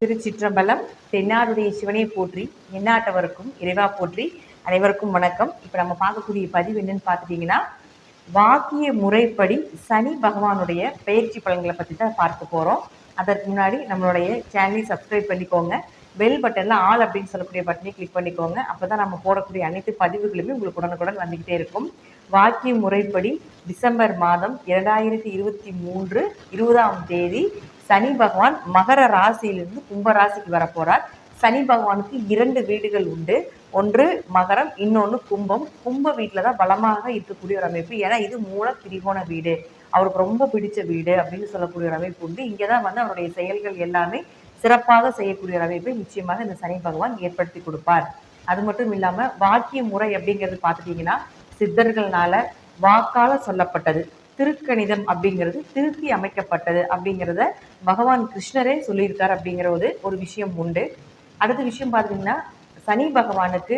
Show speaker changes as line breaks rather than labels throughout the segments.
திருச்சிற்றம்பலம் தென்னாருடைய சிவனை போற்றி என்னாட்டவருக்கும் இறைவா போற்றி அனைவருக்கும் வணக்கம். இப்போ நம்ம பார்க்கக்கூடிய பதிவு என்னன்னு பார்த்துட்டீங்கன்னா வாக்கிய முறைப்படி சனி பகவானுடைய பயிற்சி பலன்களை பற்றி தான் பார்க்க போகிறோம் அதற்கு முன்னாடி நம்மளுடைய சேனலை சப்ஸ்கிரைப் பண்ணிக்கோங்க. பெல் பட்டனில் ஆல் அப்படின்னு சொல்லக்கூடிய பட்டனை கிளிக் பண்ணிக்கோங்க. அப்போ தான் நம்ம போடக்கூடிய அனைத்து பதிவுகளுமே உங்களுக்கு உடனுக்குடன் வந்துக்கிட்டே இருக்கும். வாக்கிய முறைப்படி டிசம்பர் மாதம் இரண்டாயிரத்தி இருபத்தி மூன்று இருபதாம் தேதி சனி பகவான் மகர ராசியிலிருந்து கும்ப ராசிக்கு சனி பகவானுக்கு இரண்டு வீடுகள் உண்டு. ஒன்று மகரம் இன்னொன்று கும்பம். கும்ப வீட்டில் தான் பலமாக இருக்கக்கூடிய ஒரு அமைப்பு. ஏன்னா இது மூல திரிகோண வீடு. அவருக்கு ரொம்ப பிடிச்ச வீடு அப்படின்னு சொல்லக்கூடிய ஒரு அமைப்பு உண்டு. இங்கே தான் வந்து அவருடைய செயல்கள் எல்லாமே சிறப்பாக செய்யக்கூடிய ஒரு அமைப்பை நிச்சயமாக இந்த சனி பகவான் ஏற்படுத்தி கொடுப்பார். அது மட்டும் இல்லாமல் வாக்கிய முறை அப்படிங்கிறது பார்த்துட்டிங்கன்னா சித்தர்கள்னால வாக்கால சொல்லப்பட்டது திருக்கணிதம் அப்படிங்கிறது திருத்தி அமைக்கப்பட்டது அப்படிங்கிறத பகவான் கிருஷ்ணரே சொல்லியிருக்கார் அப்படிங்கிற ஒரு ஒரு விஷயம் உண்டு. அடுத்த விஷயம் பார்த்தீங்கன்னா சனி பகவானுக்கு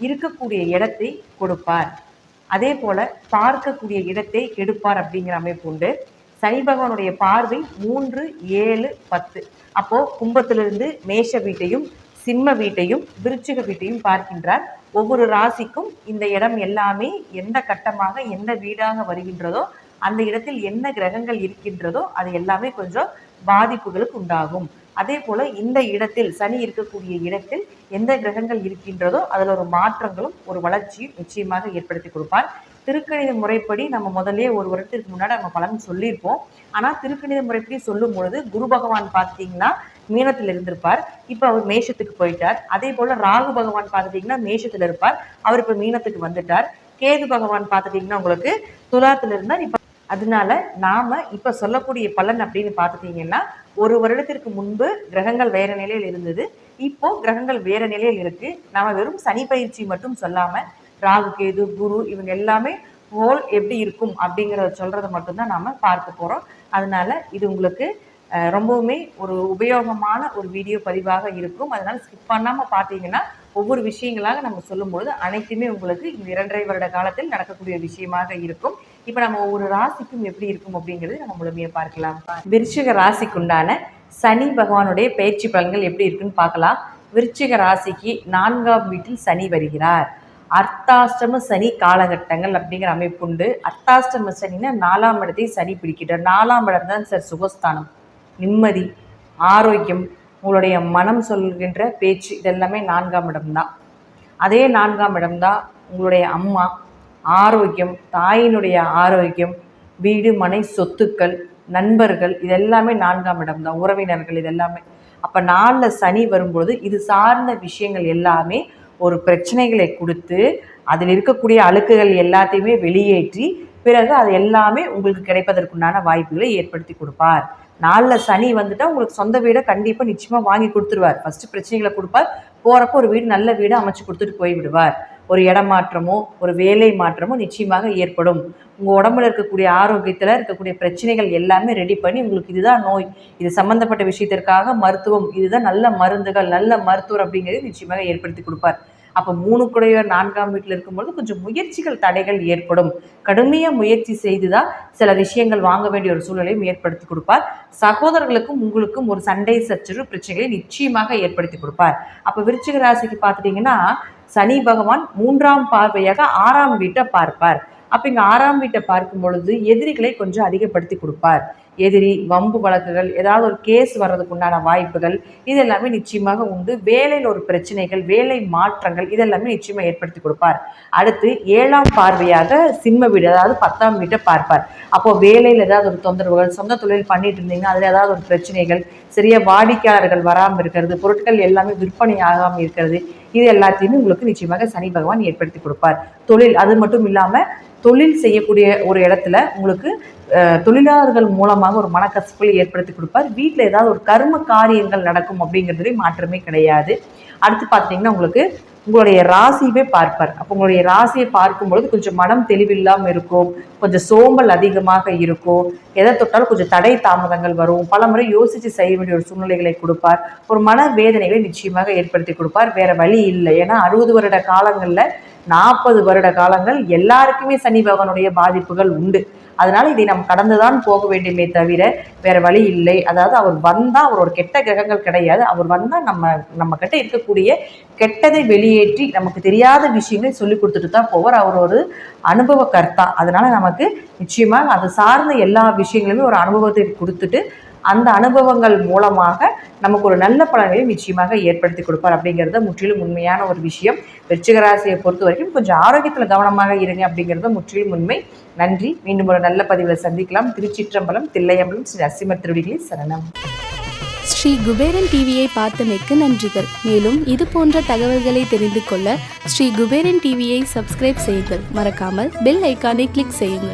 இருக்கக்கூடிய இடத்தை கொடுப்பார். அதே போல பார்க்கக்கூடிய இடத்தை கெடுப்பார் அப்படிங்கிற அமைப்பு உண்டு. சனி பகவானுடைய பார்வை மூன்று ஏழு பத்து. அப்போ கும்பத்திலிருந்து மேஷ வீட்டையும் சிம்ம வீட்டையும் விருச்சிக வீட்டையும் பார்க்கின்றார். ஒவ்வொரு ராசிக்கும் இந்த இடம் எல்லாமே எந்த கட்டமாக எந்த வீடாக வருகின்றதோ அந்த இடத்தில் என்ன கிரகங்கள் இருக்கின்றதோ அது எல்லாமே கொஞ்சம் பாதிப்புகளுக்கு உண்டாகும். அதே போல இந்த இடத்தில் சனி இருக்கக்கூடிய இடத்தில் எந்த கிரகங்கள் இருக்கின்றதோ அதில் ஒரு மாற்றங்களும் ஒரு வளர்ச்சியும் நிச்சயமாக ஏற்படுத்தி கொடுப்பார். திருக்கணித முறைப்படி நம்ம முதல்ல ஒரு வருடத்திற்கு முன்னாடி நம்ம பலன் சொல்லியிருப்போம். ஆனால் திருக்கணித முறைப்படி சொல்லும் பொழுது குரு பகவான் பார்த்தீங்கன்னா மீனத்தில் இருந்திருப்பார். இப்போ அவர் மேஷத்துக்கு போயிட்டார். அதே போல் ராகு பகவான் பார்த்துட்டிங்கன்னா மேஷத்தில் இருப்பார். அவர் இப்போ மீனத்துக்கு வந்துட்டார். கேது பகவான் பார்த்துட்டிங்கன்னா உங்களுக்கு துலாத்தில் இருந்தார். இப்போ அதனால நாம இப்போ சொல்லக்கூடிய பலன் அப்படின்னு பார்த்துட்டிங்கன்னா ஒரு வருடத்திற்கு முன்பு கிரகங்கள் வேற நிலையில் இருந்தது. இப்போ கிரகங்கள் வேற நிலையில் இருக்கு. நாம் வெறும் சனி பயிற்சி மட்டும் சொல்லாம ராகு கேது குரு இவங்க எல்லாமே ஹோல் எப்படி இருக்கும் அப்படிங்கிறத சொல்கிறத மட்டும்தான் நாம் பார்க்க போகிறோம் அதனால இது உங்களுக்கு ரொம்பவுமே ஒரு உபயோகமான ஒரு வீடியோ பதிவாக இருக்கும். அதனால் ஸ்கிப் பண்ணாமல் பார்த்தீங்கன்னா ஒவ்வொரு விஷயங்களாக நம்ம சொல்லும்போது அனைத்துமே உங்களுக்கு இந்த இரண்டரை வருட காலத்தில் நடக்கக்கூடிய விஷயமாக இருக்கும். இப்போ நம்ம ஒவ்வொரு ராசிக்கும் எப்படி இருக்கும் அப்படிங்கிறது நம்ம முழுமையாக பார்க்கலாம். விருச்சிக ராசிக்குண்டான சனி பகவானுடைய பயிற்சி பலன்கள் எப்படி இருக்குன்னு பார்க்கலாம். விருச்சிக ராசிக்கு நான்காம் வீட்டில் சனி வருகிறார். அர்த்தாஷ்டம சனி காலகட்டங்கள் அப்படிங்கிற அமைப்பு உண்டு. அர்த்தாஷ்டம சனின்னா நாலாம் இடத்தை சனி பிடிக்கிறார். நாலாம் இடம் தான் சார் சுகஸ்தானம். நிம்மதி ஆரோக்கியம் உங்களுடைய மனம் சொல்கின்ற பேச்சு இதெல்லாமே நான்காம் இடம்தான் அதே நான்காம் இடம்தான் உங்களுடைய அம்மா ஆரோக்கியம் தாயினுடைய ஆரோக்கியம் வீடு மனை சொத்துக்கள் நண்பர்கள் இதெல்லாமே நான்காம் இடம்தான் உறவினர்கள் இதெல்லாமே. அப்போ நாளில் சனி வரும்பொழுது இது சார்ந்த விஷயங்கள் எல்லாமே ஒரு பிரச்சனைகளை கொடுத்து அதில் இருக்கக்கூடிய அழுக்குகள் எல்லாத்தையுமே வெளியேற்றி பிறகு அது எல்லாமே உங்களுக்கு கிடைப்பதற்குண்டான வாய்ப்புகளை ஏற்படுத்தி கொடுப்பார். நாளில் சனி வந்துட்டால் உங்களுக்கு சொந்த வீடை கண்டிப்பாக நிச்சயமாக வாங்கி கொடுத்துருவார். ஃபஸ்ட்டு பிரச்சனைகளை கொடுப்பார். போகிறப்ப ஒரு வீடு நல்ல வீடு அமைச்சு கொடுத்துட்டு போய் விடுவார். ஒரு இடமாற்றமோ ஒரு வேலை மாற்றமோ நிச்சயமாக ஏற்படும். உங்கள் உடம்புல இருக்கக்கூடிய ஆரோக்கியத்தில் இருக்கக்கூடிய பிரச்சனைகள் எல்லாமே ரெடி பண்ணி உங்களுக்கு இதுதான் நோய். இது சம்மந்தப்பட்ட விஷயத்திற்காக மருத்துவம் இதுதான் நல்ல மருந்துகள் நல்ல மருத்துவர் அப்படிங்கிறது நிச்சயமாக ஏற்படுத்தி கொடுப்பார். அப்போ மூணு கூடையோ நான்காம் வீட்டில் இருக்கும்பொழுது கொஞ்சம் முயற்சிகள் தடைகள் ஏற்படும். கடுமையாக முயற்சி செய்து தான் சில விஷயங்கள் வாங்க வேண்டிய ஒரு சூழலையும் ஏற்படுத்தி கொடுப்பார். சகோதரர்களுக்கும் உங்களுக்கும் ஒரு சண்டை சச்சரவு பிரச்சனைகளை நிச்சயமாக ஏற்படுத்தி கொடுப்பார். அப்போ விருச்சிக ராசிக்கு பார்த்துட்டிங்கன்னா சனி பகவான் மூன்றாம் பார்வையாக ஆறாம் வீட்டை பார்ப்பார். அப்போ இங்கே ஆறாம் வீட்டை பார்க்கும் பொழுது எதிரிகளை கொஞ்சம் அதிகப்படுத்தி கொடுப்பார். எதிரி வம்பு வழக்குகள் ஏதாவது ஒரு கேஸ் வர்றதுக்கு உண்டான வாய்ப்புகள் இது எல்லாமே நிச்சயமாக உண்டு. வேலையில் ஒரு பிரச்சனைகள் வேலை மாற்றங்கள் இதெல்லாமே நிச்சயமாக ஏற்படுத்தி கொடுப்பார். அடுத்து ஏழாம் பார்வையாக சிம்ம வீடு அதாவது பத்தாம் வீட்டை பார்ப்பார். அப்போ வேலையில் ஏதாவது ஒரு தொந்தரவுகள் சொந்த தொழில் பண்ணிட்டு இருந்தீங்கன்னா அதில் ஏதாவது ஒரு பிரச்சனைகள் சரியா வாடிக்கையாளர்கள் வராமல் இருக்கிறது பொருட்கள் எல்லாமே விற்பனை ஆகாமல் இருக்கிறது இது எல்லாத்தையுமே உங்களுக்கு நிச்சயமாக சனி பகவான் ஏற்படுத்தி கொடுப்பார். தொழில் அது மட்டும் இல்லாமல் தொழில் செய்யக்கூடிய ஒரு இடத்துல உங்களுக்கு தொழிலாளர்கள் மூலமாக ஒரு மனக்கசப்புகளை ஏற்படுத்தி கொடுப்பார். வீட்டில் ஏதாவது ஒரு கர்ம காரியங்கள் நடக்கும் அப்படிங்கிறதுலேயும் மாற்றமே கிடையாது. அடுத்து பார்த்தீங்கன்னா உங்களுக்கு உங்களுடைய ராசியவே பார்ப்பார். அப்போ உங்களுடைய ராசியை பார்க்கும்பொழுது கொஞ்சம் மனம் தெளிவில்லாமல் இருக்கும். கொஞ்சம் சோம்பல் அதிகமாக இருக்கும். எதை தொட்டாலும் கொஞ்சம் தடை தாமதங்கள் வரும். பல முறை யோசித்து செய்ய வேண்டிய ஒரு சூழ்நிலைகளை கொடுப்பார். ஒரு மன வேதனைகளை நிச்சயமாக ஏற்படுத்தி கொடுப்பார். வேற வழி இல்லை. ஏன்னா அறுபது வருட காலங்களில் நாற்பது வருட காலங்கள் எல்லாருக்குமே சனி பகவானுடைய பாதிப்புகள் உண்டு. அதனால இதை நாம் கடந்துதான் போக வேண்டுமே தவிர வேற வழி இல்லை. அதாவது அவர் வந்தா அவரோட கெட்ட கிரகங்கள் கிடையாது. அவர் வந்தா நம்ம நம்ம கிட்ட இருக்கக்கூடிய கெட்டதை வெளியேற்றி நமக்கு தெரியாத விஷயங்களை சொல்லி கொடுத்துட்டு தான் போவார். அவர் ஒரு அனுபவ கர்த்தா. அதனால நமக்கு நிச்சயமாக அது சார்ந்த எல்லா விஷயங்களுமே ஒரு அனுபவத்தை கொடுத்துட்டு அந்த அனுபவங்கள் மூலமாக நமக்கு ஒரு நல்ல பலன்களை நிச்சயமாக ஏற்படுத்தி கொடுப்பார் அப்படிங்கிறது முற்றிலும் உண்மையான ஒரு விஷயம். வெற்றிகராசியை பொறுத்த வரைக்கும் கொஞ்சம் ஆரோக்கியத்தில் கவனமாக இருங்க அப்படிங்கிறது முற்றிலும் உண்மை. நன்றி. மீண்டும் ஒரு நல்ல பதிவில் சந்திக்கலாம். திருச்சிற்றம்பலம் தில்லையம்பலம் ஸ்ரீ நரசிம்மர் திருடிகளில் சரணம்.
ஸ்ரீ குபேரன் டிவியை பார்த்தமைக்கு நன்றிகள். மேலும் இது போன்ற தகவல்களை தெரிந்து கொள்ள ஸ்ரீ குபேரன் டிவியை சப்ஸ்கிரைப் செய்யுங்கள். மறக்காமல் பெல் ஐக்கானை கிளிக் செய்யுங்கள்.